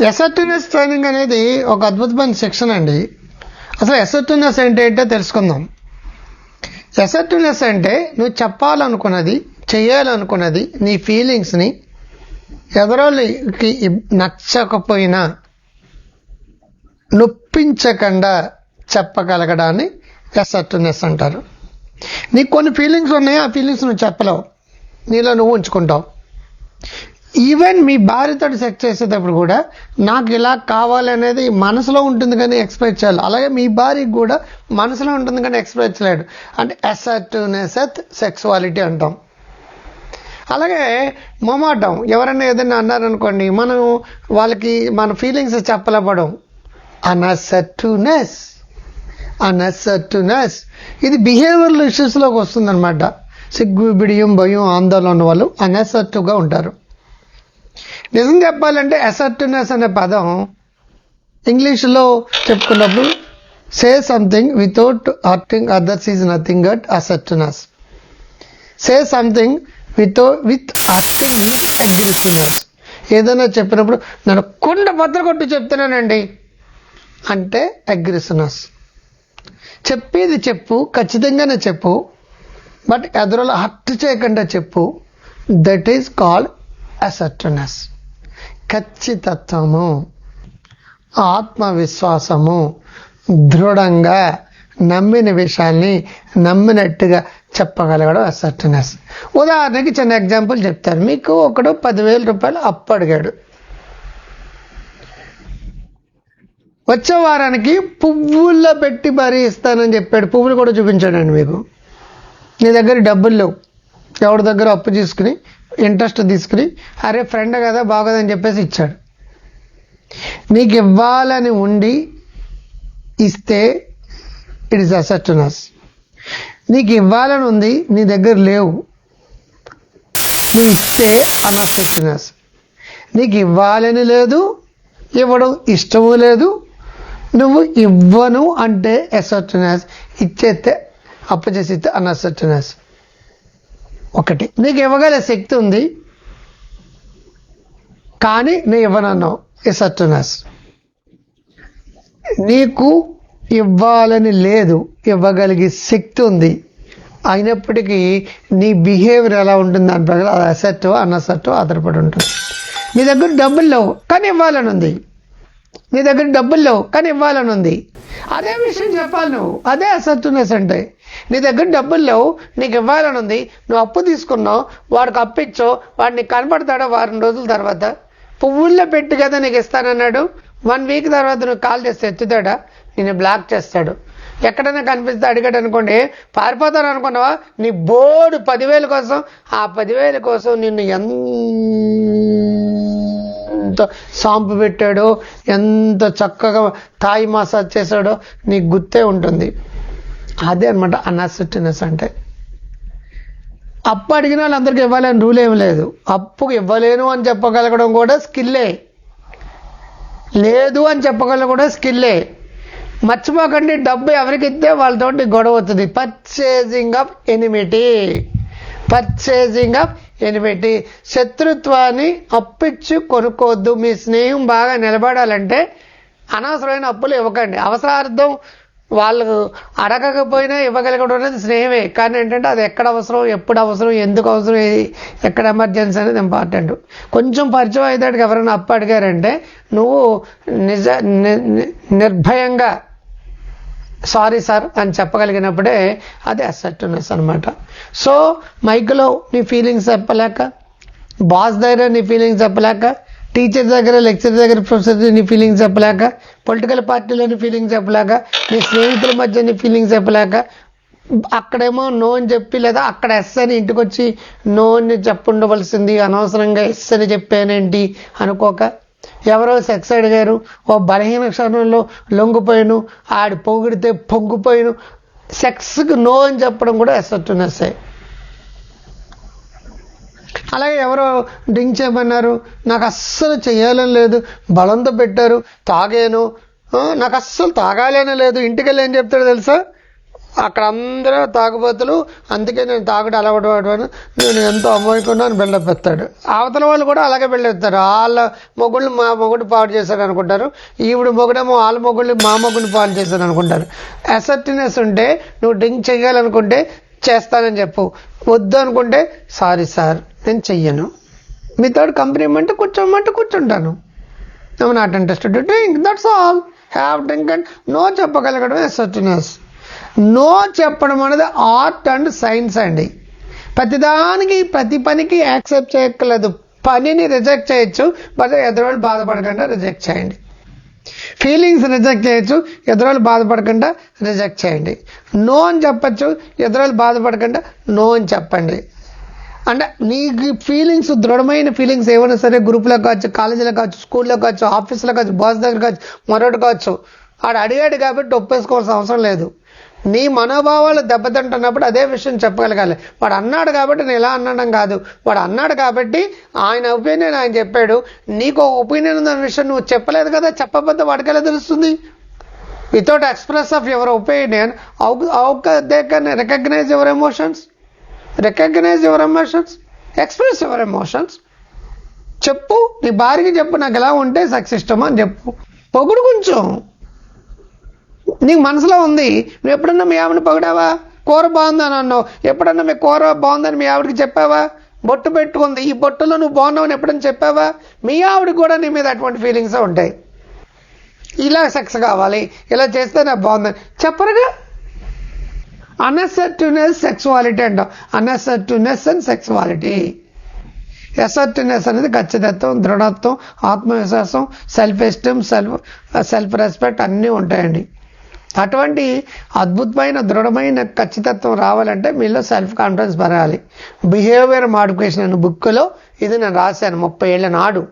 ఎసర్టివ్నెస్ training అనేది ఒక అద్భుతమైన శిక్షణ అండి. అసలు ఎసర్టివ్నెస్ అంటే ఏంటో తెలుసుకుందాం. ఎసర్టివ్నెస్ అంటే నువ్వు చెప్పాలనుకున్నది చేయాలనుకున్నది నీ ఫీలింగ్స్ని ఎదరోళ్ళకి నచ్చకపోయినా నొప్పించకుండా చెప్పగలగడాన్ని ఎసర్టివ్నెస్ అంటారు. నీకు కొన్ని ఫీలింగ్స్ ఉన్నాయి ఆ ఫీలింగ్స్ నువ్వు చెప్పలేవు. నీలో నువ్వు ఉంచుకుంటావు. ఈవెన్ మీ భార్యతో సెట్ చేసేటప్పుడు కూడా నాకు ఇలా కావాలనేది మనసులో ఉంటుంది కానీ ఎక్స్ప్రెస్ చేయాలి. అలాగే మీ భార్యకి కూడా మనసులో ఉంటుంది కానీ ఎక్స్ప్రెస్ చేయలేడు అంటే అసర్టివ్నెస్ సెక్సువాలిటీ అంటాం. అలాగే మొమాటం. ఎవరైనా ఏదైనా అన్నారనుకోండి మనం వాళ్ళకి మన ఫీలింగ్స్ చెప్పలేపడం అనసర్టివ్నెస్ అనసర్టివ్నెస్ ఇది బిహేవియరల్ ఇష్యూస్లోకి వస్తుందన్నమాట. సిగ్గు బిడియం భయం ఆందోళన వాళ్ళు అనసర్టివ్గా ఉంటారు. నిజం చెప్పాలంటే అసర్టివ్నెస్ అనే పదం ఇంగ్లీష్లో చెప్పుకున్నప్పుడు say something without hurting others is nothing but assertiveness say something without with hurting with aggressiveness ఏదైనా చెప్పినప్పుడు నేను కొండ బద్దలు కొట్టి చెప్తున్నానండి. అంటే అగ్రెసివ్నెస్ చెప్పేది చెప్పు ఖచ్చితంగానే చెప్పు బట్ ఎదురులో హర్ట్ చేయకుండా చెప్పు. దట్ ఈస్ కాల్డ్ అసర్టివ్నెస్ ఖచ్చితత్వము ఆత్మవిశ్వాసము దృఢంగా నమ్మిన విషయాన్ని నమ్మినట్టుగా చెప్పగలగడం అసర్టివ్నెస్ ఉదాహరణకి చిన్న ఎగ్జాంపుల్ చెప్తాను మీకు ఒకడు పదివేల రూపాయలు అప్పు అడిగాడు. వచ్చే వారానికి పువ్వుల్లో పెట్టి మరీ ఇస్తానని చెప్పాడు. పువ్వులు కూడా చూపించాడండి మీకు. నీ దగ్గర డబ్బులు లేవు. ఎవరి దగ్గర అప్పు తీసుకుని ఇంట్రెస్ట్ తీసుకుని అరే ఫ్రెండ్ కదా బాగోదని చెప్పేసి ఇచ్చాడు. నీకు ఇవ్వాలని ఉండి ఇస్తే ఇట్ ఇస్ అసర్టనస్ నీకు ఇవ్వాలని ఉంది నీ దగ్గర లేవు. నువ్వు ఇస్తే అనసెట్నెస్ నీకు ఇవ్వాలని లేదు ఇవ్వడం ఇష్టము లేదు. నువ్వు ఇవ్వను అంటే అసర్టనస్ ఇచ్చేస్తే అప్పచేసిస్తే అనసెట్నెస్ ఒకటి. నీకు ఇవ్వగల శక్తి ఉంది. కానీ నేను ఇవ్వనన్నావు. ఎసర్టనస్ నీకు ఇవ్వాలని లేదు. ఇవ్వగలిగే శక్తి ఉంది. అయినప్పటికీ నీ బిహేవియర్ ఎలా ఉంటుంది? దాని ప్రకారం అది అసెట్ అన్అసెట్ ఆధారపడి ఉంటుంది. నీ దగ్గర డబ్బులు లేవు కానీ ఇవ్వాలని ఉంది. నీ దగ్గర డబ్బులు లేవు కానీ ఇవ్వాలని ఉంది. అదే విషయం చెప్పాలి నువ్వు. అదే అసెట్నెస్ అంటే. నీ దగ్గర డబ్బులు లేవు నీకు ఇవ్వాలని ఉంది నువ్వు అప్పు తీసుకున్నావు వాడికి అప్పించో వాడిని వాడు నీకు కనపడతాడా వారం రోజుల తర్వాత? పువ్వుల్లో పెట్టి కదా నీకు ఇస్తానన్నాడు. వన్ వీక్ తర్వాత నువ్వు కాల్ చేస్తే ఎత్తుతాడా? నేను బ్లాక్ చేస్తాడు. ఎక్కడైనా కనిపిస్తే అడిగాడు అనుకోండి పారిపోతాను అనుకున్నావా? నీ బోర్డు పదివేల కోసం ఆ పదివేల కోసం నిన్ను ఎంత సాంపు పెట్టాడో ఎంత చక్కగా తాయి మసాజ్ చేశాడో నీకు గుర్తే ఉంటుంది. అదే అనమాట అన్అసెప్టినెస్ అంటే. అప్పు అడిగిన వాళ్ళందరికీ ఇవ్వాలని రూల్ ఏం లేదు. అప్పుకి ఇవ్వలేను అని చెప్పగలగడం కూడా స్కిల్లే లేదు అని చెప్పగలగడం కూడా స్కిల్లే మర్చిపోకండి డబ్బు ఎవరికి ఇస్తే వాళ్ళతోటి గొడవ అవుతుంది. Purchasing of enmity purchasing of enmity శత్రుత్వాన్ని అప్పిచ్చి కొనుక్కోవద్దు. మీ స్నేహం బాగా నిలబడాలంటే అనవసరమైన అప్పులు ఇవ్వకండి. అవసరార్థం వాళ్ళు అడగకపోయినా ఇవ్వగలగడం అనేది స్నేహమే. కానీ ఏంటంటే అది ఎక్కడ అవసరం ఎప్పుడు అవసరం ఎందుకు అవసరం ఎక్కడ ఎమర్జెన్సీ అనేది ఇంపార్టెంట్. కొంచెం పరిచయం అయ్యేదానికి ఎవరైనా అప్పు అడిగారంటే నువ్వు నిజ ని- నిర్భయంగా సారీ సార్ అని చెప్పగలిగినప్పుడే అది అసెట్నెస్ అనమాట సో మైక్లో నీ ఫీలింగ్స్ చెప్పలేక బాస్ దగ్గర నీ ఫీలింగ్స్ చెప్పలేక టీచర్ దగ్గర లెక్చర్ దగ్గర ప్రొఫెసర్ నీ ఫీలింగ్స్ చెప్పలేక పొలిటికల్ పార్టీలోని ఫీలింగ్స్ చెప్పలేక నీ స్నేహితుల మధ్య నీ ఫీలింగ్స్ చెప్పలేక అక్కడేమో నో అని చెప్పి లేదా అక్కడ ఎస్ అని ఇంటికి వచ్చి నో అని చెప్పుండవలసింది అనవసరంగా ఎస్ అని చెప్పానేంటి అనుకోక ఎవరో సెక్స్ అడిగారు ఓ బలహీన క్షణంలో లొంగిపోయాను ఆడి పొగిడితే పొంగిపోయాను సెక్స్కి నో అని చెప్పడం కూడా ఎస్ ఎసర్టునెస్ అలాగే ఎవరో డ్రింక్ చేయమన్నారు. నాకు అస్సలు చేయాలని లేదు. బలంతో పెట్టారు. తాగాను. నాకు అస్సలు తాగాలని లేదు. ఇంటికి వెళ్ళి ఏం చెప్తాడు తెలుసా? అక్కడ అందరూ తాగుబోతులు. అందుకే నేను తాగుడు అలవాటు నేను ఎంతో అమ్మాయికున్నాను బిల్డప్ ఎత్తాడు అవతల వాళ్ళు కూడా అలాగే బిల్డెత్తారు వాళ్ళ మొగుళ్ళు మా మొగుడు పాడు చేశాడు అనుకుంటారు. ఈవిడ మొగుడేమో వాళ్ళ మొగుళ్ళు మా మొగుడిని పాడు చేశాడు అనుకుంటారు. అసర్టినెస్ ఉంటే నువ్వు డ్రింక్ చేయాలనుకుంటే చేస్తానని చెప్పు. వద్దు అనుకుంటే సారీ సార్. నేను చెయ్యను? మీతో కంపెనీ ఇమ్మంటే కూర్చోమంటే కూర్చుంటాను. I'm not interested drink that's all have drink and no చెప్పగలగడం assertiveness no చెప్పడం అనేది ఆర్ట్ అండ్ సైన్స్ అండి. ప్రతిదానికి ప్రతి పనికి యాక్సెప్ట్ చేయక్కర్లేదు. పనిని రిజెక్ట్ చేయొచ్చు బట్ ఎదురోళ్ళు బాధపడకుండా రిజెక్ట్ చేయండి. ఫీలింగ్స్ రిజెక్ట్ చేయొచ్చు ఎదురోళ్ళు బాధపడకుండా రిజెక్ట్ చేయండి. నో అని చెప్పచ్చు ఎదురోళ్ళు బాధపడకుండా నో అని చెప్పండి. అంటే నీకు ఫీలింగ్స్ దృఢమైన ఫీలింగ్స్ ఏమైనా సరే గ్రూప్లో కావచ్చు కాలేజీలో కావచ్చు స్కూల్లో కావచ్చు ఆఫీస్లో కావచ్చు బాస్ దగ్గర కావచ్చు మరొకటి కావచ్చు. ఆడు అడిగాడు కాబట్టి ఒప్పేసుకోవాల్సిన అవసరం లేదు. నీ మనోభావాలు దెబ్బతింటున్నప్పుడు అదే విషయం చెప్పగలగాలి. వాడు అన్నాడు కాబట్టి నేను ఇలా అన్నాడం కాదు. వాడు అన్నాడు కాబట్టి ఆయన ఒపీనియన్ ఆయన చెప్పాడు. నీకు ఒపీనియన్ ఉన్న విషయం నువ్వు చెప్పలేదు కదా చెప్పబద్ద వాడికి ఎలా తెలుస్తుంది? Without express of your opinion how they can recognise your emotions recognise your emotions express your emotions చెప్పు నీ భార్యకి చెప్పు నాకు ఎలా ఉంటే సెక్స్ ఇష్టం అని చెప్పు. పొగుడు కొంచెం. నీకు మనసులో ఉంది నువ్వు ఎప్పుడన్నా మీ ఆవిడని పొగిడావా? కూర బాగుందని అన్నావు ఎప్పుడన్నా మీ కూర బాగుందని మీ ఆవిడకి చెప్పావా? బొట్టు పెట్టుకుంది ఈ బొట్టులో నువ్వు బాగున్నావని ఎప్పుడన్నా చెప్పావా? మీ ఆవిడ కూడా నీ మీద అటువంటి ఫీలింగ్స్ ఉంటాయి. ఇలా సెక్స్ కావాలి ఇలా చేస్తే నాకు బాగుందని. చెప్పరుగా? అన్ఎసర్టివ్నెస్ సెక్సువాలిటీ అంటాం. అన్ఎసర్టివ్నెస్ అండ్ సెక్సువాలిటీ ఎసర్టినెస్ అనేది ఖచ్చితత్వం దృఢత్వం ఆత్మవిశ్వాసం self esteem self self respect అన్నీ ఉంటాయండి. అటువంటి అద్భుతమైన దృఢమైన ఖచ్చితత్వం రావాలంటే మీలో సెల్ఫ్ కాన్ఫిడెన్స్ పెరగాలి. బిహేవియర్ మాడిఫికేషన్ అనే బుక్లో ఇది నేను రాశాను ముప్పై ఏళ్ళ నాడు.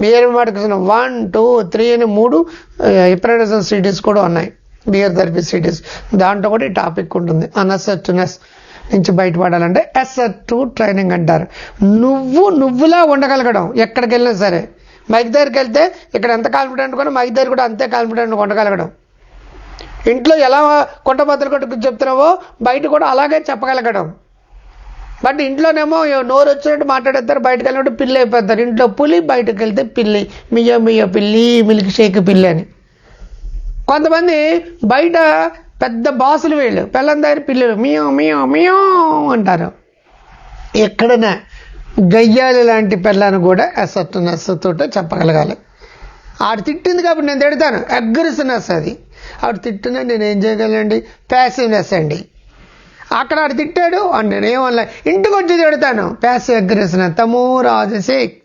Behaviour modification one two three అని మూడు uh, ఎప్రైడేషన్ సిటీస్ కూడా ఉన్నాయి. బియర్ థెరపిసిటీస్ దాంట్లో కూడా ఈ టాపిక్ ఉంటుంది. అన్అసర్టివ్నెస్ నుంచి బయటపడాలంటే అసర్టివ్ ట్రైనింగ్ అంటారు. నువ్వు నువ్వులా ఉండగలగడం ఎక్కడికి వెళ్ళినా సరే. మైక్ దగ్గరికి వెళ్తే ఇక్కడ ఎంత కాన్ఫిడెంట్ కూడా మైక్ దగ్గర కూడా అంతే కాన్ఫిడెంట్ ఉండగలగడం. ఇంట్లో ఎలా కొంట కొట్టుకు చెప్తున్నావో బయట కూడా అలాగే చెప్పగలగడం. బట్ ఇంట్లోనేమో నోరు వచ్చినట్టు మాట్లాడేస్తారు బయటకు వెళ్ళినట్టు పిల్లి అయిపోతారు. ఇంట్లో పులి బయటకు వెళ్తే పిల్లి మియో మియో పిల్లి మిల్క్ షేక్ పిల్లి అని. కొంతమంది బయట పెద్ద బాసులు వీళ్ళు పిల్లం పిల్లలు మియో మియో మియో అంటారు. ఎక్కడనే గయ్యాలి లాంటి పిల్లను కూడా అసర్టునెస్ తోట చెప్పగలగాలి. ఆడు తిట్టింది కాబట్టి నేను తిడతాను. అగ్రెసివ్నెస్ అది. ఆడు తిట్టినా నేను ఏం చేయగలండి? ప్యాసివ్నెస్ అండి. అక్కడ ఆడు తిట్టాడు అని నేను ఏమన్నా ఇంటికి వచ్చి తిడతాను. ప్యాసివ్ అగ్రెసివ్నెస్ తమో రాజశేఖ్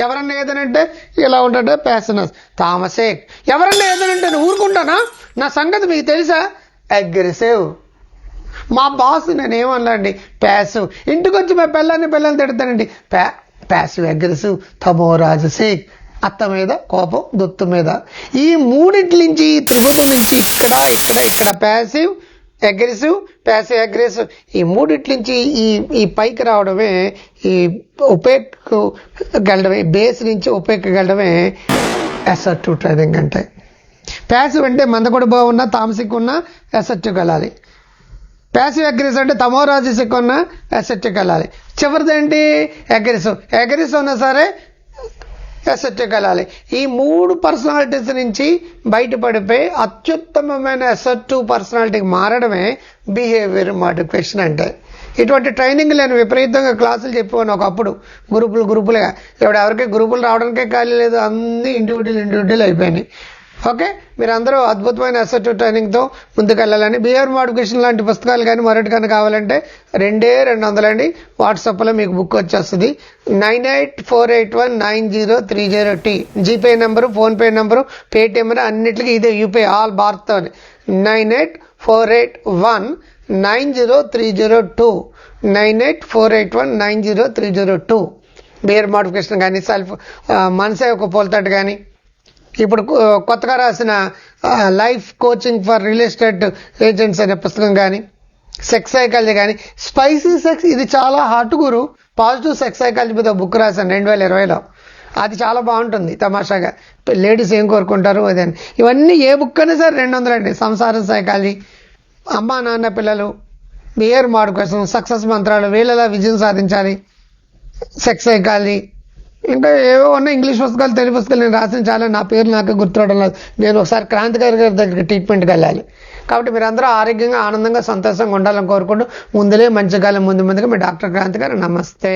ఎవరన్నా ఏదనంటే ఇలా ఉంటాడే ప్యాసివ్నెస్ తామసే ఎవరన్నా ఏదనంటే నేను ఊరుకుంటానా? నా సంగతి మీకు తెలుసా? అగ్రెసివ్. మా బాస్ నేను ఏమన్నాండి ప్యాసివ్ ఇంటికి వచ్చి మా పిల్లల్ని పిల్లల్ని తిడతానండి. ప్యా ప్యాసివ్ అగ్రెసివ్ తమో రాజసేక్. అత్త మీద కోపం దొత్తు మీద. ఈ మూడింటి నుంచి త్రిభుజం నుంచి ఇక్కడ ఇక్కడ ఇక్కడ ప్యాసివ్ అగ్రెసివ్ ప్యాసివ్ అగ్రెసివ్ ఈ మూడింటి నుంచి ఈ ఈ పైకి రావడమే ఈ ఉపేక్ గెలడమే బేస్ నుంచి ఉపేక్ గెలడమే అసర్టివ్ ట్రైనింగ్ అంటే. ప్యాసివ్ అంటే మందకొడి బాగున్నా తామసిక్ ఉన్నా అసర్టివ్ వెళ్ళాలి ప్యాసివ్ అగ్రెసివ్ అంటే తమో రాజసిక్ ఉన్న అసెట్టివ్ వెళ్ళాలి చివరిదేంటి అగ్రెసివ్ అగ్రెసివ్ ఉన్నా సరే అసెట్టివ్ కలాలి. ఈ మూడు పర్సనాలిటీస్ నుంచి బయటపడిపోయి అత్యుత్తమమైన అసెట్టివ్ పర్సనాలిటీకి మారడమే బిహేవియర్ మోడిఫికేషన్ అంటే. ఇటువంటి ట్రైనింగ్ నేను విపరీతంగా క్లాసులు చెప్పేవాను ఒకప్పుడు. గ్రూపులు గ్రూపులుగా. ఇప్పుడు ఎవరికి గ్రూపులు రావడానికే ఖాళీ లేదు. అన్ని ఇండివిజువల్ ఇండివిజువల్ అయిపోయినాయి. ఓకే? మీరందరూ అద్భుతమైన అసెట్ ట్రైనింగ్తో ముందుకెళ్ళాలని. బిహేవియర్ మోడిఫికేషన్ లాంటి పుస్తకాలు కానీ మరొకటి కానీ కావాలంటే రెండే రెండు వందలండి. వాట్సాప్లో మీకు బుక్ వచ్చేస్తుంది. Nine eight four eight one nine zero three zero two. GPay number PhonePe number Paytm అన్నిటికీ ఇదే UPI all Bharat nine eight four eight one nine zero three zero two. Nine eight four eight one nine zero three zero two. Behaviour modification కానీ self మనసే ఒక పోల్తాడు కానీ. ఇప్పుడు కొత్తగా రాసిన life coaching for real estate agents అనే పుస్తకం కానీ సెక్స్ సైకాలజీ కానీ స్పైసీ సెక్స్ ఇది చాలా hot guru positive sex psychology మీద బుక్ రాశాను రెండు వేల ఇరవైలో. అది చాలా బాగుంటుంది తమాషాగా. లేడీస్ ఏం కోరుకుంటారు అదే అని. ఇవన్నీ ఏ బుక్ అయినా సరే రెండు వందలు అండి సంసారం సైకాలజీ అమ్మా నాన్న పిల్లలు బియర్ మాడు కోసం సక్సెస్ మంత్రాలు వీళ్ళలా విజయం సాధించాలి. సెక్స్ సైకాలజీ ఇంకా ఏవో ఉన్నాయి. ఇంగ్లీష్ పుస్తకాలు తెలుగు పుస్తకాలు నేను రాసిన చాలా. నా పేరు నాకు గుర్తురావడం లేదు. నేను ఒకసారి క్రాంతికారి గారి దగ్గరికి ట్రీట్మెంట్కి వెళ్ళాలి. కాబట్టి మీరందరూ ఆరోగ్యంగా ఆనందంగా సంతోషంగా ఉండాలని కోరుకుంటూ ముందులే మంచి కాలం ముందు ముందుగా మీ డాక్టర్ క్రాంతి గారు నమస్తే.